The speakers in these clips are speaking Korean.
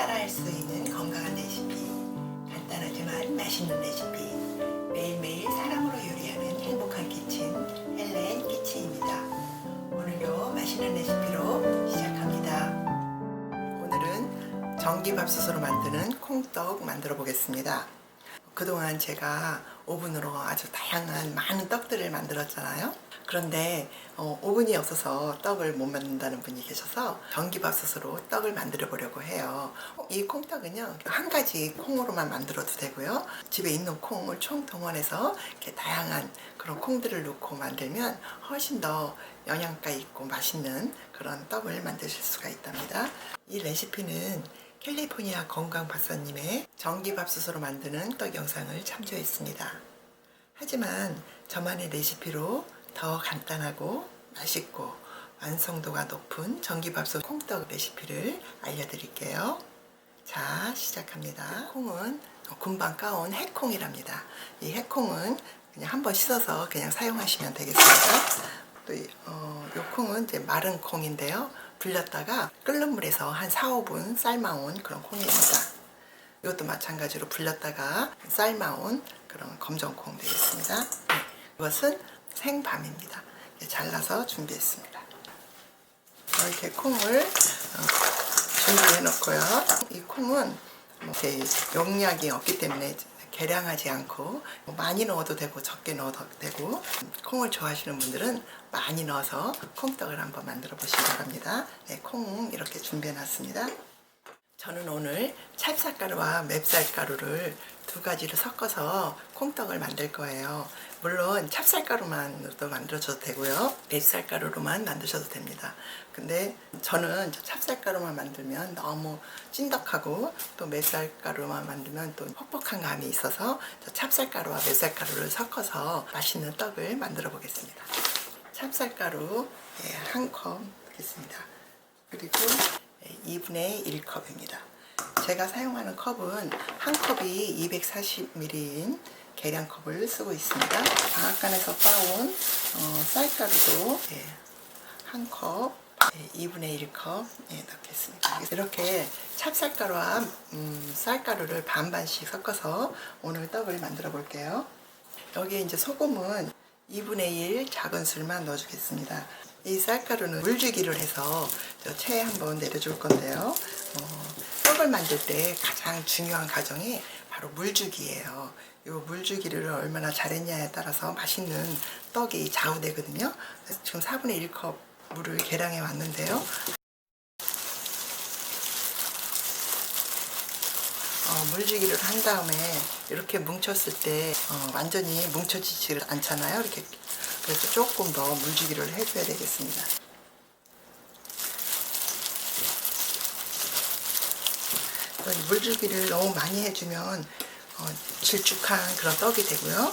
따라할 수 있는 건강한 레시피, 간단하지만 맛있는 레시피, 매일매일 사랑으로 요리하는 행복한 키친, 헬렌 키친입니다. 오늘도 맛있는 레시피로 시작합니다. 오늘은 전기밥솥으로 만드는 콩떡 만들어 보겠습니다. 그동안 제가 오븐으로 아주 다양한 많은 떡들을 만들었잖아요. 그런데 어, 오븐이 없어서 떡을 못 만든다는 분이 계셔서 전기밥솥으로 떡을 만들어 보려고 해요. 이 콩떡은요 한 가지 콩으로만 만들어도 되고요. 집에 있는 콩을 총 동원해서 이렇게 다양한 그런 콩들을 넣고 만들면 훨씬 더 영양가 있고 맛있는 그런 떡을 만드실 수가 있답니다. 이 레시피는 캘리포니아 건강 박사님의 전기밥솥으로 만드는 떡 영상을 참조했습니다. 하지만 저만의 레시피로 더 간단하고 맛있고 완성도가 높은 전기밥솥 콩떡 레시피를 알려드릴게요. 자, 시작합니다. 콩은 금방 까온 해콩이랍니다. 이 해콩은 그냥 한번 씻어서 그냥 사용하시면 되겠습니다. 또 이 어, 요 콩은 이제 마른 콩인데요. 불렸다가 끓는 물에서 한 4, 5분 삶아온 그런 콩입니다. 이것도 마찬가지로 불렸다가 삶아온 그런 검정콩 되겠습니다. 네, 이것은 생밤입니다. 잘라서 준비했습니다. 이렇게 콩을 어, 준비해 놓고요. 이 콩은 뭐 이렇게 용량이 없기 때문에 계량하지 않고 뭐 많이 넣어도 되고 적게 넣어도 되고 콩을 좋아하시는 분들은 많이 넣어서 콩떡을 한번 만들어 보시기 바랍니다. 네, 콩 이렇게 준비해 놨습니다. 저는 오늘 찹쌀가루와 맵쌀가루를 두 가지를 섞어서 콩떡을 만들 거예요. 물론 찹쌀가루만도 만들어줘도 되고요. 맵쌀가루로만 만드셔도 됩니다. 근데 저는 저 찹쌀가루만 만들면 너무 찐득하고 또 맵쌀가루만 만들면 또 퍽퍽한 감이 있어서 저 찹쌀가루와 맵쌀가루를 섞어서 맛있는 떡을 만들어 보겠습니다. 찹쌀가루 예, 한컵 넣겠습니다. 그리고 2분의 1컵입니다. 제가 사용하는 컵은 한 컵이 240ml인 계량컵을 쓰고 있습니다. 방앗간에서 빠온 어, 쌀가루도 예, 한 컵, 예, 2분의 1컵 예, 넣겠습니다. 이렇게 찹쌀가루와 음, 쌀가루를 반반씩 섞어서 오늘 떡을 만들어 볼게요. 여기에 이제 소금은 2분의 1 작은 술만 넣어주겠습니다. 이 쌀가루는 물주기를 해서 저 체에 한번 내려줄 건데요. 어, 떡을 만들 때 가장 중요한 과정이 바로 물주기예요. 이 물주기를 얼마나 잘했냐에 따라서 맛있는 떡이 좌우되거든요. 지금 4분의 1컵 물을 계량해 왔는데요. 어, 물주기를 한 다음에 이렇게 뭉쳤을 때 어, 완전히 뭉쳐지지 않잖아요. 이렇게 그래서 조금 더 물주기를 해줘야 되겠습니다. 이 물주기를 너무 많이 해주면 어, 질쭉한 그런 떡이 되고요.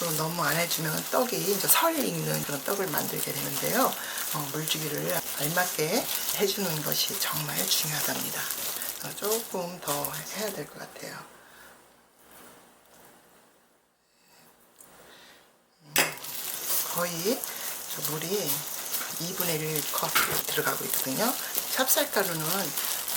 또 너무 안 해주면 떡이 이제 설 익는 그런 떡을 만들게 되는데요. 어, 물주기를 알맞게 해주는 것이 정말 중요하답니다. 어, 조금 더 해야 될 것 같아요. 거의 저 물이 2분의 1컵 들어가고 있거든요. 찹쌀가루는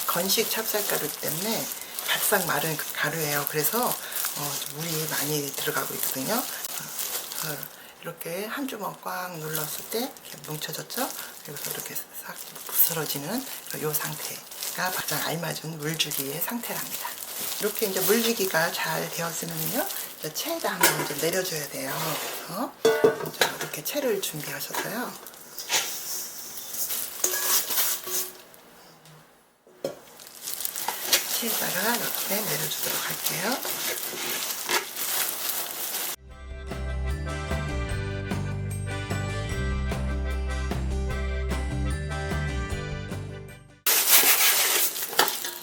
건식 찹쌀가루이기 때문에 바싹 마른 그 가루예요. 그래서 어, 물이 많이 들어가고 있거든요. 어, 어, 이렇게 한 주먹 꽉 눌렀을 때 이렇게 뭉쳐졌죠? 그리고 이렇게 싹 부스러지는 이 상태가 가장 알맞은 물주기의 상태랍니다. 이렇게 이제 물주기가 잘 되었으면요, 체에다 한번 이제 내려줘야 돼요. 어? 자, 이렇게 체를 준비하셔서요. 체에다가 이렇게 내려주도록 할게요.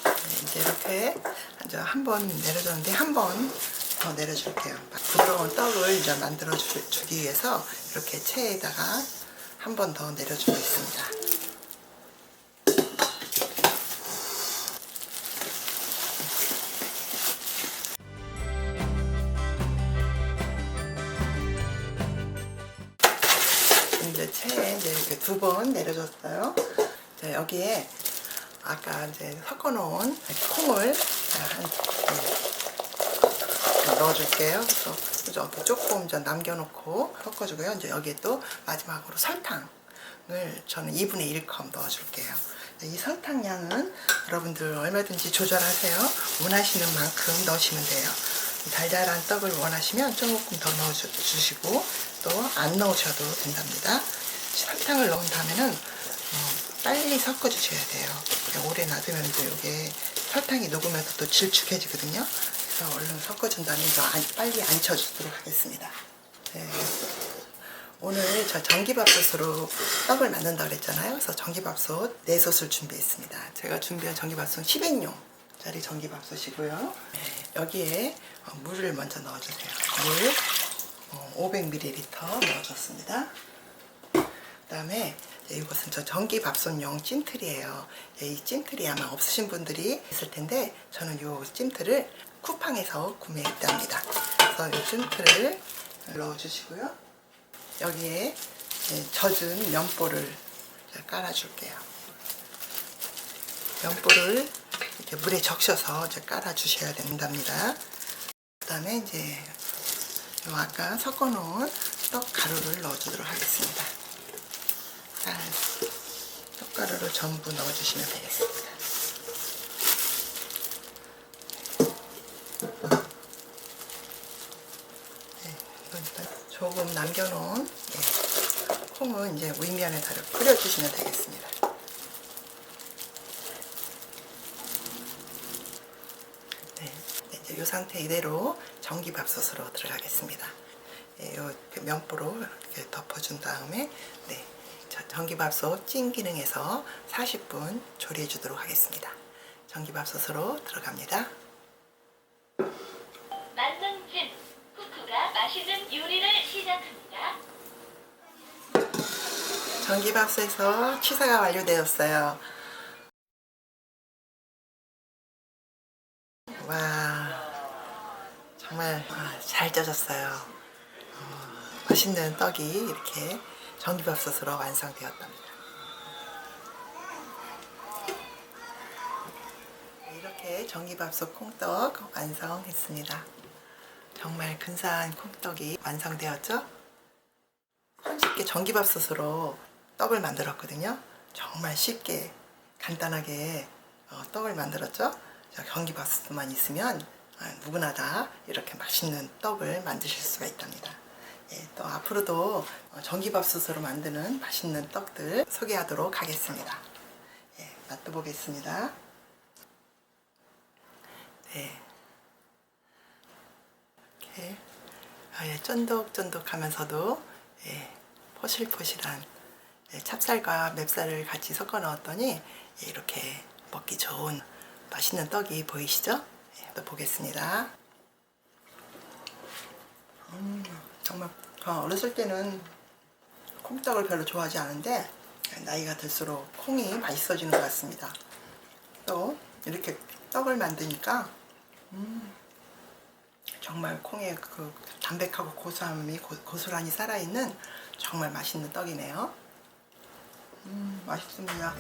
네, 이제 이렇게 이제 한번 내려줬는데 한번 더 내려줄게요. 부드러운 떡을 이제 만들어 주, 주기 위해서 이렇게 체에다가 한 번 더 내려주고 있습니다. 이제 체에 이제 이렇게 두 번 내려줬어요. 자, 여기에 아까 이제 섞어놓은 콩을 한 음, 넣어줄게요. 그래서 이렇게 조금 좀 남겨놓고 섞어주고요. 이제 여기에 또 마지막으로 설탕을 저는 2분의 1컵 넣어줄게요. 이 설탕 양은 여러분들 얼마든지 조절하세요. 원하시는 만큼 넣으시면 돼요. 달달한 떡을 원하시면 조금 더 넣어주시고 또 안 넣으셔도 된답니다. 설탕을 넣은 다음에는 어, 빨리 섞어주셔야 돼요. 오래 놔두면 이제 이게 설탕이 녹으면서 또 질축해지거든요. 그래서 얼른 섞어준 다음에 이제 안- 빨리 앉혀주도록 하겠습니다. 네. 오늘 저 전기밥솥으로 떡을 만든다 그랬잖아요. 그래서 전기밥솥 네 솥을 준비했습니다. 제가 준비한 전기밥솥 10인용 짜리 전기밥솥이고요. 네, 여기에 어, 물을 먼저 넣어주세요. 물 500ml 넣어줬습니다. 그 다음에 이제 이것은 저 전기밥솥용 찜틀이에요. 예, 이 찜틀이 아마 없으신 분들이 있을 텐데 저는 이 찜틀을 쿠팡에서 구매했답니다. 그래서 이 찜틀을 넣어주시고요. 여기에 이제 젖은 면보를 이제 깔아줄게요. 면보를 이렇게 물에 적셔서 이제 깔아주셔야 된답니다. 그 다음에 이제 요 아까 섞어놓은 떡 가루를 넣어주도록 하겠습니다. 자, 떡가루를 전부 넣어주시면 되겠습니다. 네, 이건 일단 조금 남겨놓은 예, 콩은 이제 위면에다 이렇게 뿌려주시면 되겠습니다. 네, 이제 이 상태 이대로 전기밥솥으로 들어가겠습니다. 예, 요 면보로 이렇게 덮어준 다음에 네, 저 전기밥솥 찐 기능에서 40분 조리해 주도록 하겠습니다. 전기밥솥으로 들어갑니다. 전기밥솥에서 취사가 완료되었어요. 와, 정말 아, 잘 쪄졌어요. 어, 맛있는 떡이 이렇게 전기밥솥으로 완성되었답니다. 이렇게 전기밥솥 콩떡 완성했습니다. 정말 근사한 콩떡이 완성되었죠? 손쉽게 전기밥솥으로 떡을 만들었거든요. 정말 쉽게 간단하게 어, 떡을 만들었죠. 자, 전기밥솥만 있으면 아, 누구나 다 이렇게 맛있는 떡을 만드실 수가 있답니다. 예, 또 앞으로도 어, 전기밥솥으로 만드는 맛있는 떡들 소개하도록 하겠습니다. 예, 맛도 보겠습니다. 네. 이렇게 아, 예, 쫀득쫀득하면서도 예, 포실포실한 예, 찹쌀과 맵쌀을 같이 섞어 넣었더니 예, 이렇게 먹기 좋은 맛있는 떡이 보이시죠? 예, 또 보겠습니다. 음, 정말 저 어렸을 때는 콩떡을 별로 좋아하지 않은데 나이가 들수록 콩이 맛있어지는 것 같습니다. 또 이렇게 떡을 만드니까 음, 정말 콩의 그 담백하고 고소함이 고, 고스란히 살아있는 정말 맛있는 떡이네요. 음, 맛있습니다.